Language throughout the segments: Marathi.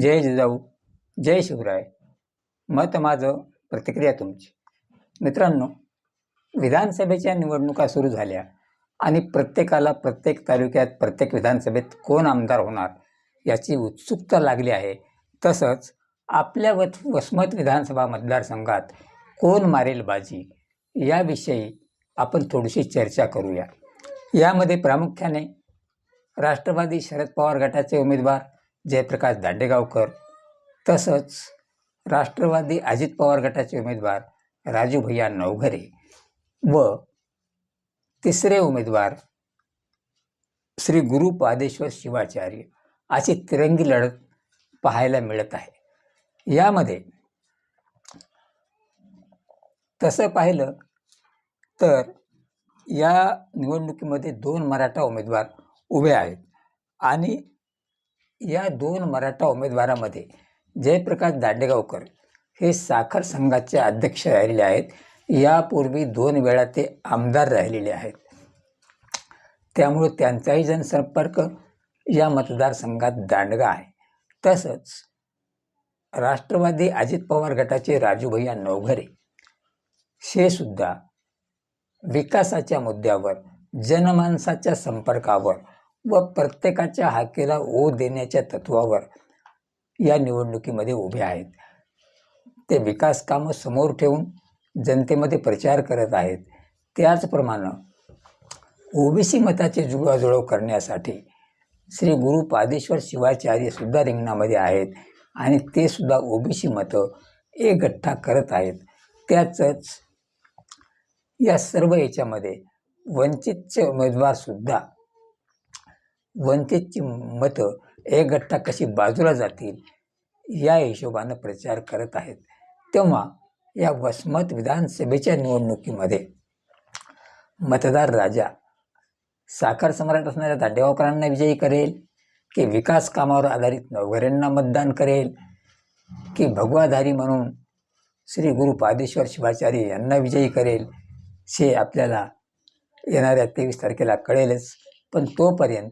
जय जिजाऊ जय शिवराय. मत माझं प्रतिक्रिया तुमची. मित्रांनो विधानसभेच्या निवडणुका सुरू झाल्या आणि प्रत्येकाला प्रत्येक तालुक्यात प्रत्येक विधानसभेत कोण आमदार होणार याची उत्सुकता लागली आहे. तसंच आपल्या व वसमत विधानसभा मतदारसंघात कोण मारेल बाजी याविषयी आपण थोडीशी चर्चा करूया. यामध्ये प्रामुख्याने राष्ट्रवादी शरद पवार गटाचे उमेदवार जयप्रकाश दांडेगावकर तसंच राष्ट्रवादी अजित पवार गटाचे उमेदवार राजू भैया नवघरे व तिसरे उमेदवार श्री गुरु पादेश्वर शिवाचार्य अशी तिरंगी लढत पाहायला मिळत आहे. यामध्ये तसं पाहिलं तर या निवडणुकीमध्ये दोन मराठा उमेदवार उभे आहेत आणि या दोन मराठा उमेदवारामध्ये जयप्रकाश दांडेगावकर हे साखर संघाचे अध्यक्ष राहिलेले आहेत. यापूर्वी दोन वेळा ते आमदार राहिलेले आहेत. त्यामुळे त्यांचाही जनसंपर्क या मतदारसंघात दांडगा आहे. तसंच राष्ट्रवादी अजित पवार गटाचे राजूभैया नवघरे हे सुद्धा विकासाच्या मुद्द्यावर जनमानसाच्या संपर्कावर व प्रत्येकाच्या हाकेला ओ देण्याच्या तत्वावर या निवडणुकीमध्ये उभे आहेत. ते विकास कामं समोर ठेवून जनतेमध्ये प्रचार करत आहेत. त्याचप्रमाणे ओबीसी मताचे जुळवाजुळव करण्यासाठी श्री गुरु पादेश्वर शिवाचार्यसुद्धा रिंगणामध्ये आहेत आणि ते सुद्धा ओबीसी मतं एकगठ्ठा करत आहेत. त्याचंच या सर्व याच्यामध्ये वंचितचे उमेदवारसुद्धा वंचितची मतं एक गट्टा कशी बाजूला जातील या हिशोबानं प्रचार करत आहेत. तेव्हा या वसमत विधानसभेच्या निवडणुकीमध्ये मतदार राजा साखर सम्राट असणाऱ्या दांडेगावकरांना विजयी करेल की विकास कामावर आधारित नवघऱ्यांना मतदान करेल की भगवाधारी म्हणून श्री गुरु पादेश्वर शिवाचार्य यांना विजयी करेल हे आपल्याला येणाऱ्या तेवीस तारखेला कळेलच. पण तोपर्यंत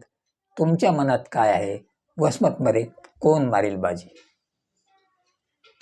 तुमच्या मनात काय आहे? वसमतमध्ये कोण मारेल बाजी?